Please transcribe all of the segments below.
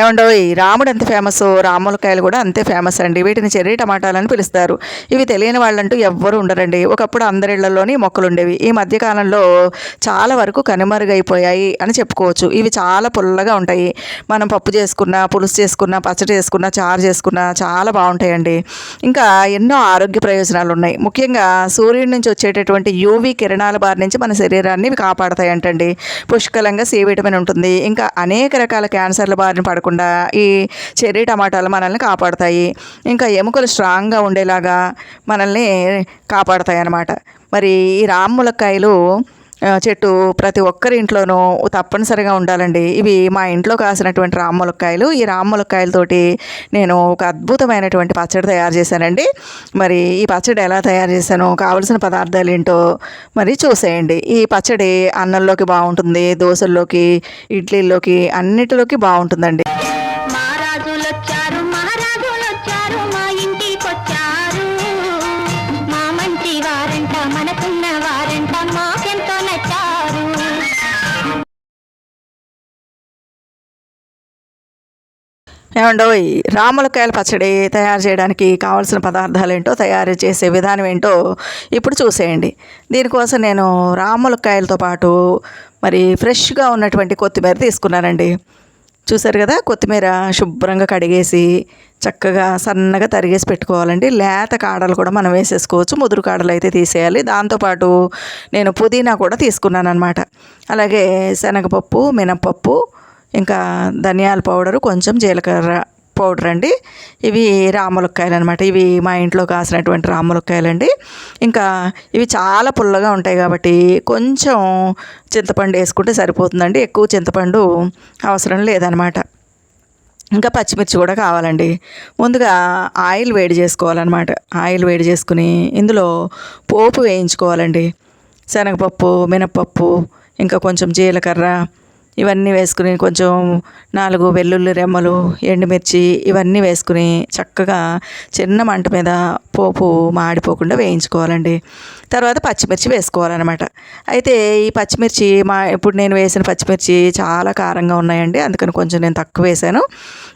ఏమండో ఈ రాముడు ఎంత ఫేమస్ రాములకాయలు కూడా అంతే ఫేమస్ అండి. వీటిని చెర్రీ టమాటాలని పిలుస్తారు. ఇవి తెలియని వాళ్ళంటూ ఎవ్వరు ఉండరండి. ఒకప్పుడు అందరిళ్ళలోని మొక్కలు ఉండేవి ఈ మధ్యకాలంలో చాలా వరకు కనుమరుగైపోయాయి అని చెప్పుకోవచ్చు. ఇవి చాలా పుల్లగా ఉంటాయి. మనం పప్పు చేసుకున్న పులుసు చేసుకున్న పచ్చడి చేసుకున్న చారు చేసుకున్న చాలా బాగుంటాయండి. ఇంకా ఎన్నో ఆరోగ్య ప్రయోజనాలు ఉన్నాయి ముఖ్యంగా సూర్యుడి నుంచి వచ్చేటటువంటి యూవీ కిరణాల బారి నుంచి మన శరీరాన్ని ఇవి కాపాడతాయంటండి. పుష్కలంగా సి విటమిన్ ఉంటుంది. ఇంకా అనేక రకాల క్యాన్సర్ల బారిన పడకుండా ఈ చెర్రీ టమాటాలు మనల్ని కాపాడతాయి. ఇంకా ఎముకలు స్ట్రాంగ్గా ఉండేలాగా మనల్ని కాపాడతాయి అన్నమాట మరి ఈ రామ్ములక్కాయలు చెట్టు ప్రతి ఒక్కరి ఇంట్లోనూ తప్పనిసరిగా ఉండాలండి. ఇవి మా ఇంట్లో కాసినటువంటి రామ్ములక్కాయలు ఈ రామ్ములక్కాయలతోటి నేను ఒక అద్భుతమైనటువంటి పచ్చడి తయారు చేశానండి. మరి ఈ పచ్చడి ఎలా తయారు చేశాను కావలసిన పదార్థాలు ఏంటో మరి చూసేయండి. ఈ పచ్చడి అన్నంలోకి బాగుంటుంది దోశల్లోకి ఇడ్లీల్లోకి అన్నిటిలోకి బాగుంటుందండి. ఏమండో రాములకాయల పచ్చడి తయారు చేయడానికి కావాల్సిన పదార్థాలు ఏంటో తయారు చేసే విధానం ఏంటో ఇప్పుడు చూసేయండి. దీనికోసం నేను రాములకాయలతో పాటు మరి ఫ్రెష్గా ఉన్నటువంటి కొత్తిమీర తీసుకున్నానండి. చూసారు కదా కొత్తిమీర శుభ్రంగా కడిగేసి చక్కగా సన్నగా తరిగేసి పెట్టుకోవాలండి. లేత కాడలు కూడా మనం వేసేసుకోవచ్చు ముదురు కాడలు అయితే తీసేయాలి. దాంతోపాటు నేను పుదీనా కూడా తీసుకున్నాను అనమాట అలాగే శనగపప్పు మినపప్పు ఇంకా ధనియాల పౌడరు కొంచెం జీలకర్ర పౌడర్ అండి. ఇవి రాములక్కాయలు అనమాట ఇవి మా ఇంట్లో కాసినటువంటి రాములక్కాయలు అండి ఇంకా ఇవి చాలా పుల్లగా ఉంటాయి కాబట్టి కొంచెం చింతపండు వేసుకుంటే సరిపోతుందండి. ఎక్కువ చింతపండు అవసరం లేదనమాట ఇంకా పచ్చిమిర్చి కూడా కావాలండి. ముందుగా ఆయిల్ వేడి చేసుకోవాలన్నమాట. ఆయిల్ వేడి చేసుకుని ఇందులో పోపు వేయించుకోవాలండి. శనగపప్పు మినప్పప్పు ఇంకా కొంచెం జీలకర్ర ఇవన్నీ వేసుకుని కొంచెం నాలుగు వెల్లుల్లి రెమ్మలు ఎండుమిర్చి ఇవన్నీ వేసుకుని చక్కగా చిన్న మంట మీద పోపు మాడిపోకుండా వేయించుకోవాలండి. తర్వాత పచ్చిమిర్చి వేసుకోవాలన్నమాట. అయితే ఈ పచ్చిమిర్చి మా ఇప్పుడు నేను వేసిన పచ్చిమిర్చి చాలా కారంగా ఉన్నాయండి. అందుకని కొంచెం నేను తక్కువ వేసాను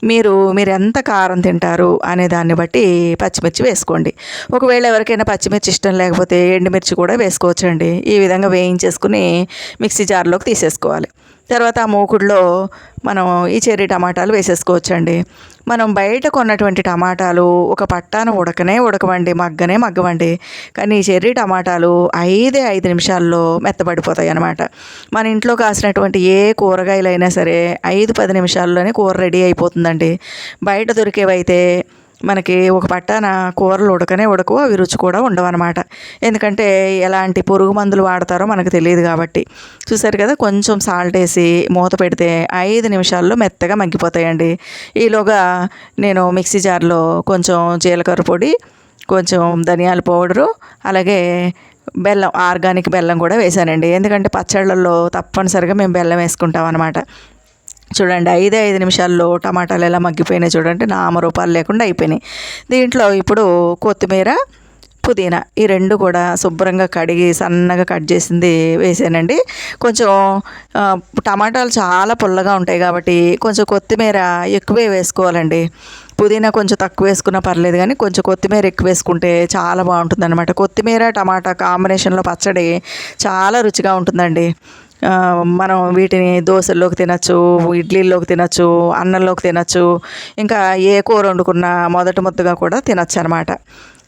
మీరు మీరు ఎంత కారం తింటారు అనే దాన్ని బట్టి పచ్చిమిర్చి వేసుకోండి. ఒకవేళ ఎవరికైనా పచ్చిమిర్చి ఇష్టం లేకపోతే ఎండుమిర్చి కూడా వేసుకోవచ్చండి. ఈ విధంగా వేయించేసుకుని మిక్సీ జార్లోకి తీసేసుకోవాలి. తర్వాత ఆ మూకుడులో మనం ఈ చెర్రీ టమాటాలు వేసేసుకోవచ్చండి. మనం బయట కొన్నటువంటి టమాటాలు ఒక పట్టాన ఉడకనే ఉడకవండి మగ్గనే మగ్గవండి. కానీ ఈ చెర్రీ టమాటాలు ఐదే ఐదు నిమిషాల్లో మెత్తబడిపోతాయి అన్నమాట మన ఇంట్లో కాసినటువంటి ఏ కూరగాయలైనా సరే ఐదు పది నిమిషాల్లోనే కూర రెడీ అయిపోతుందండి. బయట దొరికేవైతే మనకి ఒక పట్టాన కూరలు ఉడకనే ఉడకవు అవి రుచి కూడా ఉండవన్నమాట ఎందుకంటే ఎలాంటి పురుగు మందులు వాడతారో మనకు తెలియదు కాబట్టి. చూసారు కదా కొంచెం సాల్ట్ వేసి మూత పెడితే ఐదు నిమిషాల్లో మెత్తగా మగ్గిపోతాయండి. ఈలోగా నేను మిక్సీ జార్లో కొంచెం జీలకర్ర పొడి కొంచెం ధనియాల పౌడరు అలాగే బెల్లం ఆర్గానిక్ బెల్లం కూడా వేసానండి ఎందుకంటే పచ్చళ్ళల్లో తప్పనిసరిగా మేము బెల్లం వేసుకుంటాం అనమాట చూడండి ఐదే ఐదు నిమిషాల్లో టమాటాలు ఎలా మగ్గిపోయినాయి చూడండి నామరూపాలు లేకుండా అయిపోయినాయి. దీంట్లో ఇప్పుడు కొత్తిమీర పుదీనా ఈ రెండు కూడా శుభ్రంగా కడిగి సన్నగా కట్ చేసింది వేసానండి. కొంచెం టమాటాలు చాలా పుల్లగా ఉంటాయి కాబట్టి కొంచెం కొత్తిమీర ఎక్కువే వేసుకోవాలండి. పుదీనా కొంచెం తక్కువ వేసుకున్నా పర్లేదు కానీ కొంచెం కొత్తిమీర ఎక్కువ వేసుకుంటే చాలా బాగుంటుంది అనమాట కొత్తిమీర టమాటా కాంబినేషన్లో పచ్చడి చాలా రుచిగా ఉంటుందండి. మనం వీటిని దోశల్లోకి తినచ్చు ఇడ్లీల్లోకి తినచ్చు అన్నంలోకి తినచ్చు ఇంకా ఏ కూర వండుకున్నా మొదటి ముద్దగా కూడా తినచ్చు అనమాట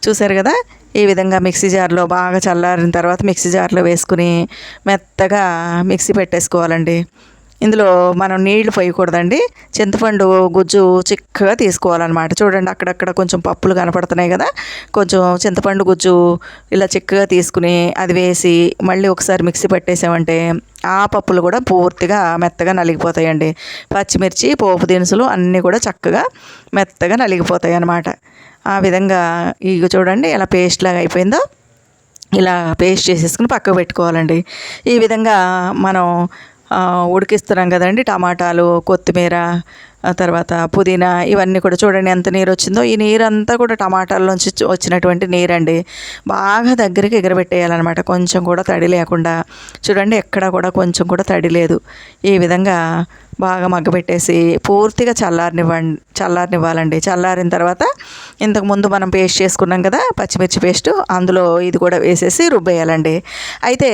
చూసారు కదా? ఈ విధంగా మిక్సీ జార్లో బాగా చల్లారిన తర్వాత మిక్సీ జార్లో వేసుకుని మెత్తగా మిక్సీ పెట్టేసుకోవాలండి. ఇందులో మనం నీళ్ళు పోయకూడదండి. చింతపండు గుజ్జు చిక్కగా తీసుకోవాలన్నమాట. చూడండి అక్కడక్కడ కొంచెం పప్పులు కనపడుతున్నాయి కదా. కొంచెం చింతపండు గుజ్జు ఇలా చిక్కగా తీసుకుని అది వేసి మళ్ళీ ఒకసారి మిక్సీ పట్టేసామంటే ఆ పప్పులు కూడా పూర్తిగా మెత్తగా నలిగిపోతాయండి. పచ్చిమిర్చి పోపు దినుసులు అన్నీ కూడా చక్కగా మెత్తగా నలిగిపోతాయి అన్నమాట ఆ విధంగా ఇక చూడండి ఎలా పేస్ట్ లాగా అయిపోయిందో. ఇలా పేస్ట్ చేసేసుకుని పక్కకు పెట్టుకోవాలండి. ఈ విధంగా మనం ఉడికిస్తున్నాం కదండి. టమాటాలు కొత్తిమీర తర్వాత పుదీనా ఇవన్నీ కూడా చూడండి ఎంత నీరు వచ్చిందో. ఈ నీరు అంతా కూడా టమాటాల నుంచి వచ్చినటువంటి నీరండి. బాగా దగ్గరికి ఎగరబెట్టేయాలన్నమాట. కొంచెం కూడా తడి లేకుండా. చూడండి ఎక్కడ కూడా కొంచెం కూడా తడి లేదు. ఈ విధంగా బాగా మగ్గబెట్టేసి పూర్తిగా చల్లారనివ్వండి చల్లారనివ్వాలండి. చల్లారిన తర్వాత ఇంతకుముందు మనం పేస్ట్ చేసుకున్నాం కదా పచ్చిమిర్చి పేస్ట్ అందులో ఇది కూడా వేసేసి రుబ్బేయాలండి. అయితే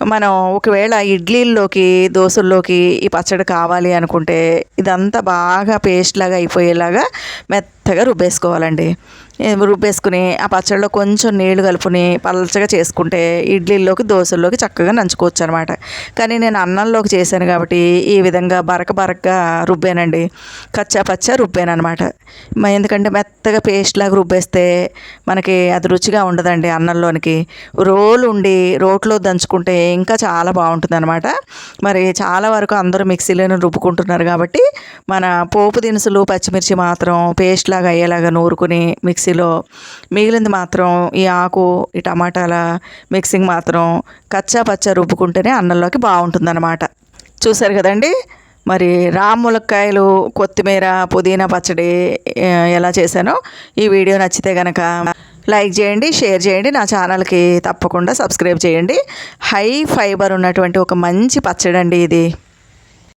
మనం ఒకవేళ ఇడ్లీల్లోకి దోశల్లోకి ఈ పచ్చడి కావాలి అనుకుంటే ఇదంతా బాగా పేస్ట్ లాగా అయిపోయేలాగా మెత్త మెత్తగా రుబ్బేసుకోవాలండి. రుబ్బేసుకుని ఆ పచ్చడిలో కొంచెం నీళ్ళు కలుపుని పలచగా చేసుకుంటే ఇడ్లీల్లోకి దోశల్లోకి చక్కగా నంచుకోవచ్చు అనమాట కానీ నేను అన్నంలోకి చేశాను కాబట్టి ఈ విధంగా బరక బరకగా రుబ్బానండి. కచ్చా పచ్చా రుబ్బాను అనమాట ఎందుకంటే మెత్తగా పేస్ట్ లాగా రుబ్బేస్తే మనకి అది రుచిగా ఉండదండి అన్నంలోనికి. రోలు ఉండి రోట్లో దంచుకుంటే ఇంకా చాలా బాగుంటుంది అనమాట మరి చాలా వరకు అందరూ మిక్సీలోనే రుబ్బుకుంటున్నారు కాబట్టి మన పోపు దినుసులు పచ్చిమిర్చి మాత్రం పేస్ట్ లాగా అయ్యేలాగా నూరుకుని మిక్సీలో మిగిలింది మాత్రం ఈ ఆకు ఈ టమాటాల మిక్సింగ్ మాత్రం కచ్చా పచ్చా రుబ్బుకుంటేనే అన్నంలోకి బాగుంటుందన్నమాట. చూసారు కదండి? మరి రాములక్కాయలు కొత్తిమీర పుదీనా పచ్చడి ఎలా చేశానో ఈ వీడియో నచ్చితే కనుక లైక్ చేయండి షేర్ చేయండి నా ఛానల్కి తప్పకుండా సబ్స్క్రైబ్ చేయండి. హై ఫైబర్ ఉన్నటువంటి ఒక మంచి పచ్చడి అండి ఇది.